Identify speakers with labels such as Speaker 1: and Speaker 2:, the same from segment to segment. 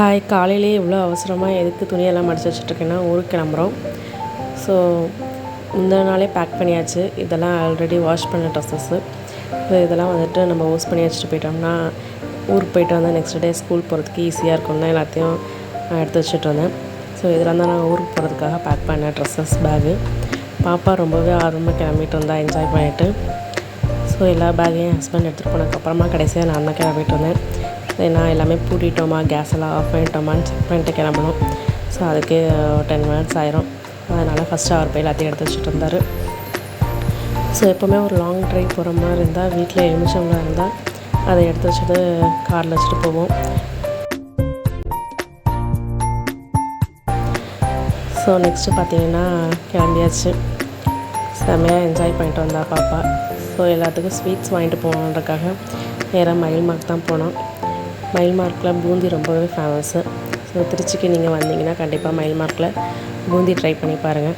Speaker 1: Hi காலையிலே இவ்வளோ அவசரமாக எதுக்கு துணியெல்லாம் மடிச்சு வச்சுட்ருக்கேன்னா ஊருக்கு கிளம்புறோம். ஸோ முந்தின நாளே பேக் பண்ணியாச்சு. இதெல்லாம் ஆல்ரெடி வாஷ் பண்ண ட்ரெஸ்ஸஸ்ஸு ஸோ இதெல்லாம் வந்துட்டு நம்ம வாஷ் பண்ணி வச்சுட்டு போயிட்டோம்னா ஊருக்கு போயிட்டு வந்தால் நெக்ஸ்ட் டே ஸ்கூல் போகிறதுக்கு ஈஸியாக இருக்கும்னு தான் எல்லாத்தையும் நான் எடுத்து வச்சுட்டு வந்தேன். ஸோ இதெல்லாம் தான் நான் ஊருக்கு போகிறதுக்காக பேக் பண்ணேன் ட்ரெஸ்ஸஸ் பேகு பாப்பா ரொம்பவே ஆர்வமாக கிளம்பிட்டு இருந்தா என்ஜாய் பண்ணிவிட்டு ஸோ எல்லா பேக்கையும் ஹஸ்பண்ட் எடுத்துகிட்டு போனதுக்கப்புறமா கடைசியாக நான் தான் கிளம்பிட்டு வந்தேன். ஏன்னா எல்லாமே பூட்டிட்டோமா கேஸ் எல்லாம் ஆஃப் பண்ணிட்டோமான்னு செக் பண்ணிட்டு கிளம்பணும். ஸோ அதுக்கே டென் மினிட்ஸ் ஆயிரும். அதனால் ஃபஸ்ட்டு அவர் போய் எல்லாத்தையும் எடுத்து வச்சுட்டு இருந்தார் ஸோ எப்போவுமே ஒரு லாங் ட்ரைவ் போகிற மாதிரி இருந்தால் வீட்டில் எலுமிச்சம்பழம் இருந்தால் அதை எடுத்து வச்சுட்டு காரில் வச்சுட்டு போவோம். ஸோ நெக்ஸ்ட்டு பார்த்தீங்கன்னா கிளம்பியாச்சு. செம்மையாக என்ஜாய் பண்ணிட்டு வந்தா பாப்பா. ஸோ எல்லாத்துக்கும் ஸ்வீட்ஸ் வாங்கிட்டு போகணுன்றக்காக நேராக மயில் மார்க் தான் போனோம். மைல் மார்க்கில் பூந்தி ரொம்பவே ஃபேமஸ்ஸு ஸோ திருச்சிக்கு நீங்கள் வந்தீங்கன்னா கண்டிப்பாக மைல் மார்க்கில் பூந்தி ட்ரை பண்ணி பாருங்கள்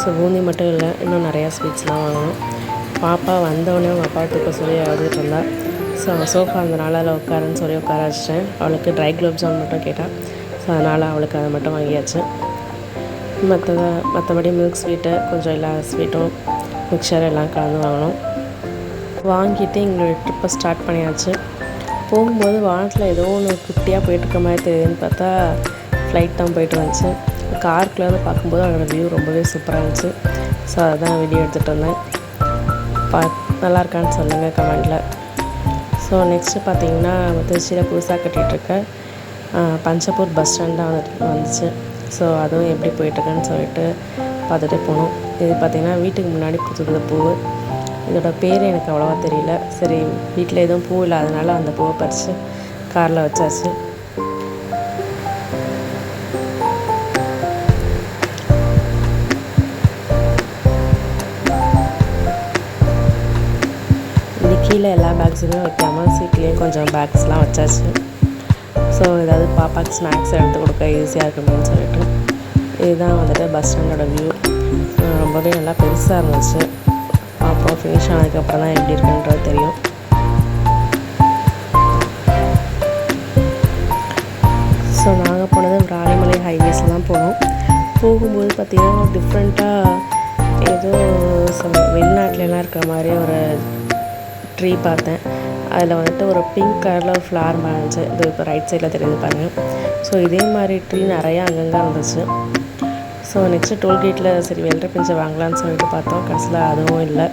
Speaker 1: ஸோ பூந்தி மட்டும் இல்லை இன்னும் நிறையா ஸ்வீட்ஸ்லாம் வாங்கணும். பாப்பா வந்தோடனே அவங்க அப்பா தூக்க சொல்லி அழுதுட்டு இருந்தா. ஸோ அவன் சோஃபா இருந்தனால அதில் உட்காருன்னு சொல்லி உட்கார வச்சிட்டேன். அவளுக்கு ட்ரை குலோப் ஜாம் மட்டும் கேட்டால் ஸோ அதனால் அவளுக்கு அதை மட்டும் வாங்கியாச்சு. மற்றத மற்றபடி மில்க் ஸ்வீட்டு கொஞ்சம் எல்லா ஸ்வீட்டும் மிக்சர் எல்லாம் கலந்து வாங்கினோம் வாங்கிட்டு எங்களோட ட்ரிப்பை ஸ்டார்ட் பண்ணியாச்சு. போகும்போது வானத்தில் ஏதோ ஒன்று குட்டியாக போயிட்டுருக்க மாதிரி தெரியுதுன்னு பார்த்தா ஃப்ளைட் தான் போயிட்டு வந்துச்சு. கார்க்குள்ளேருந்து பார்க்கும்போது அதோடய வியூ ரொம்பவே சூப்பராக இருந்துச்சு. ஸோ அதுதான் வீடியோ எடுத்துகிட்டு வந்தேன். பா நல்லா இருக்கான்னு சொல்லுங்கள் கமெண்டில் ஸோ நெக்ஸ்ட்டு பார்த்தீங்கன்னா திருச்சியில் புதுசாக கட்டிகிட்ருக்க பஞ்சப்பூர் பஸ் ஸ்டாண்ட் தான் வந்துட்டு வந்துச்சு. ஸோ அதுவும் எப்படி போயிட்டுருக்குன்னு சொல்லிட்டு பார்த்துட்டு போனோம் இது பார்த்திங்கன்னா வீட்டுக்கு முன்னாடி புது பூ இதோட பேர் எனக்கு அவ்வளோவா தெரியல. சரி வீட்டில் எதுவும் பூ இல்லாதனால அந்த பூவை பறித்து காரில் வச்சாச்சு. இது கீழே எல்லா பேக்ஸுமே வைக்காமல் சீட்லேயும் கொஞ்சம் பேக்ஸ்லாம் வச்சாச்சு. ஸோ ஏதாவது பாப்பாக்கு ஸ்நாக்ஸ் எடுத்து கொடுக்க ஈஸியாக இருக்கணும்னு சொல்லிட்டு. இதுதான் வந்துட்டு பஸ் ஸ்டாண்டோட வியூ ரொம்பவே நல்லா பெருசாக இருந்துச்சு. பார்ப்போம் ஃபினிஷ் ஆனதுக்கப்புறம் தான் எப்படி இருக்குன்றது தெரியும். ஸோ நாங்கள் போனது ராணிமலை ஹைவேஸில் தான் போனோம். போகும்போது பார்த்திங்கன்னா டிஃப்ரெண்ட்டாக ஏதோ வெளிநாட்டிலலாம் இருக்கிற மாதிரி ஒரு ட்ரீ பார்த்தேன். அதில் வந்துட்டு ஒரு பிங்க் கலரில் ஒரு ஃப்ளார் இருந்துச்சு இது இப்போ ரைட் சைடில் தெரியுது பாருங்கள் ஸோ இதே மாதிரி ட்ரீ நிறையா அங்கங்கே இருந்துச்சு. ஸோ நெக்ஸ்ட்டு டோல்கேட்டில் சரி வெள்ளை பிஞ்சை வாங்கலாம்னு சொல்லிட்டு பார்த்தோம். கடைசியில் அதுவும் இல்லை.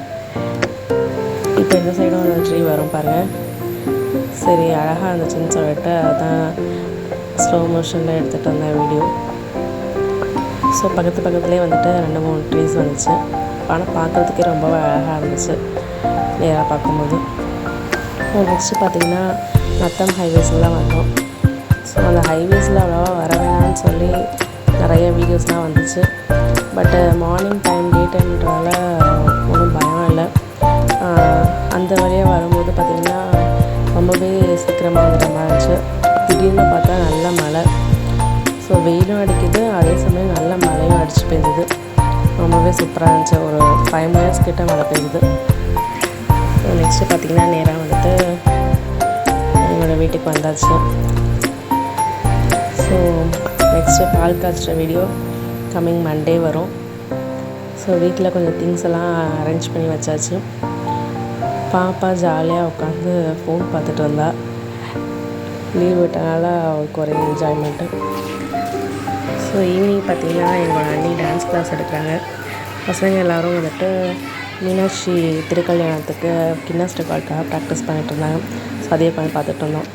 Speaker 1: இப்போ இந்த சைடும் ஒரு ட்ரீ வரும் பாருங்கள் சரி அழகாக இருந்துச்சுன்னு சொல்லிட்டு அதான் ஸ்லோ மோஷனில் எடுத்துகிட்டு வந்தேன் வீடியோ ஸோ பக்கத்து பக்கத்துலேயே வந்துட்டு ரெண்டு மூணு ட்ரீஸ் வந்துச்சு. ஆனால் பார்க்குறதுக்கே ரொம்ப அழகாக இருந்துச்சு. நேராக பார்க்கும்போது. நெக்ஸ்ட்டு பார்த்தீங்கன்னா நத்தம் ஹைவேஸ்லாம் வந்தோம். ஸோ அந்த ஹைவேஸில் அவ்வளோவா வர வேணாம்னு சொல்லி நிறைய வீடியோஸ்லாம் வந்துச்சு. பட்டு மார்னிங் டைம் டே டைம்ன்றதால திடீர்னு பார்த்தா நல்ல மழை. ஸோ வெயிலும் அடிக்குது. அதே சமயம் நல்ல மழையும் அடிச்சு பெஞ்சுது ரொம்பவே சூப்பராக இருந்துச்சு. ஒரு ஃபைவ் மினிட்ஸ் கிட்ட மழை பெஞ்சுது ஸோ நெக்ஸ்ட்டு பார்த்திங்கன்னா நேராக வந்துட்டு எங்களோட வீட்டுக்கு வந்தாச்சு. ஸோ நெக்ஸ்ட்டு பால் காய்ச்சுற வீடியோ கம்மிங் மண்டே வரும். ஸோ வீட்டில் கொஞ்சம் திங்ஸ் எல்லாம் அரேஞ்ச் பண்ணி வச்சாச்சு. பாப்பா ஜாலியாக உட்காந்து ஃபோன் பார்த்துட்டு வந்தா. லீவ் விட்டனால அவளுக்கு ஒரே என்ஜாய்மெண்ட்டு ஸோ ஈவினிங் பார்த்தீங்கன்னா எங்களோட அண்ணி டான்ஸ் கிளாஸ் எடுக்கிறாங்க. பசங்க எல்லோரும் வந்துட்டு மீனாட்சி திருக்கல்யாணத்துக்கு கின்னஸ் ரெக்கார்டுக்காக ப்ராக்டிஸ் பண்ணிட்டு இருந்தாங்க. ஸோ அதே பண்ணி பார்த்துட்டு இருந்தோம்.